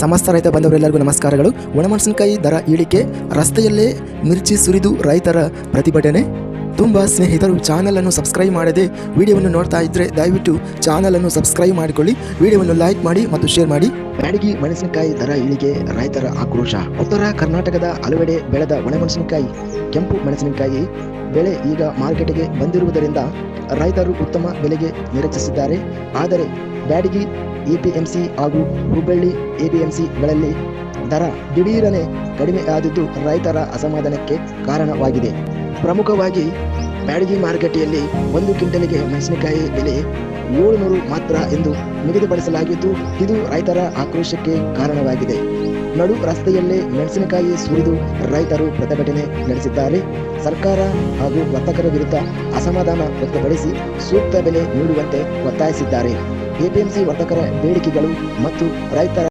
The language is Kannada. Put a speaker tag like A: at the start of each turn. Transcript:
A: ಸಮಸ್ತ ರೈತ ಬಂದವರೆಲ್ಲರಿಗೂ ನಮಸ್ಕಾರಗಳು. ಒಣಮೆಣಸಿನಕಾಯಿ ದರ ಇಳಿಕೆ ರಸ್ತೆಯಲ್ಲೇ ಮಿರ್ಚಿ ಸುರಿದು ರೈತರ ಪ್ರತಿಭಟನೆ. ತುಂಬ ಸ್ನೇಹಿತರು ಚಾನಲನ್ನು ಸಬ್ಸ್ಕ್ರೈಬ್ ಮಾಡದೆ ವಿಡಿಯೋವನ್ನು ನೋಡ್ತಾ ಇದ್ದರೆ ದಯವಿಟ್ಟು ಚಾನಲನ್ನು ಸಬ್ಸ್ಕ್ರೈಬ್ ಮಾಡಿಕೊಳ್ಳಿ. ವಿಡಿಯೋವನ್ನು ಲೈಕ್ ಮಾಡಿ ಮತ್ತು ಶೇರ್ ಮಾಡಿ. ಬ್ಯಾಡಗಿ ಮೆಣಸಿನಕಾಯಿ ದರ ಇಳಿಕೆ ರೈತರ ಆಕ್ರೋಶ. ಉತ್ತರ ಕರ್ನಾಟಕದ ಹಲವೆಡೆ ಬೆಳೆದ ಒಣಮೆಣಸಿನಕಾಯಿ. ಕೆಂಪು ಮೆಣಸಿನಕಾಯಿ ಬೆಳೆ ಈಗ ಮಾರುಕಟ್ಟೆಗೆ ಬಂದಿರುವುದರಿಂದ ರೈತರು ಉತ್ತಮ ಬೆಲೆಗೆ ನಿರೀಕ್ಷಿಸಿದ್ದಾರೆ. ಆದರೆ ಬ್ಯಾಡಗಿ ಎಪಿಎಂಸಿ ಹಾಗೂ ಹುಬ್ಬಳ್ಳಿ ಎಪಿಎಂಸಿಗಳಲ್ಲಿ ದರ ದಿಢೀರನೆ ಕಡಿಮೆ ಆದಿದ್ದು ರೈತರ ಅಸಮಾಧಾನಕ್ಕೆ ಕಾರಣವಾಗಿದೆ. ಪ್ರಮುಖವಾಗಿ ಬ್ಯಾಡಗಿ ಮಾರುಕಟ್ಟೆಯಲ್ಲಿ ಒಂದು ಕ್ವಿಂಟಲ್ಗೆ ಮೆಣಸಿನಕಾಯಿ ಬೆಲೆ ಏಳುನೂರು ಮಾತ್ರ ಎಂದು ನಿಗದಿಪಡಿಸಲಾಗಿದ್ದು, ಇದು ರೈತರ ಆಕ್ರೋಶಕ್ಕೆ ಕಾರಣವಾಗಿದೆ. ನಡು ರಸ್ತೆಯಲ್ಲೇ ಮೆಣಸಿನಕಾಯಿ ಸುರಿದು ರೈತರು ಪ್ರತಿಭಟನೆ ನಡೆಸಿದ್ದಾರೆ. ಸರ್ಕಾರ ಹಾಗೂ ವರ್ತಕರ ವಿರುದ್ಧ ಅಸಮಾಧಾನ ವ್ಯಕ್ತಪಡಿಸಿ ಸೂಕ್ತ ಬೆಲೆ ನೀಡುವಂತೆ ಒತ್ತಾಯಿಸಿದ್ದಾರೆ. ಎಪಿಎಂಸಿ ವರ್ತಕರ ಬೇಡಿಕೆಗಳು ಮತ್ತು ರೈತರ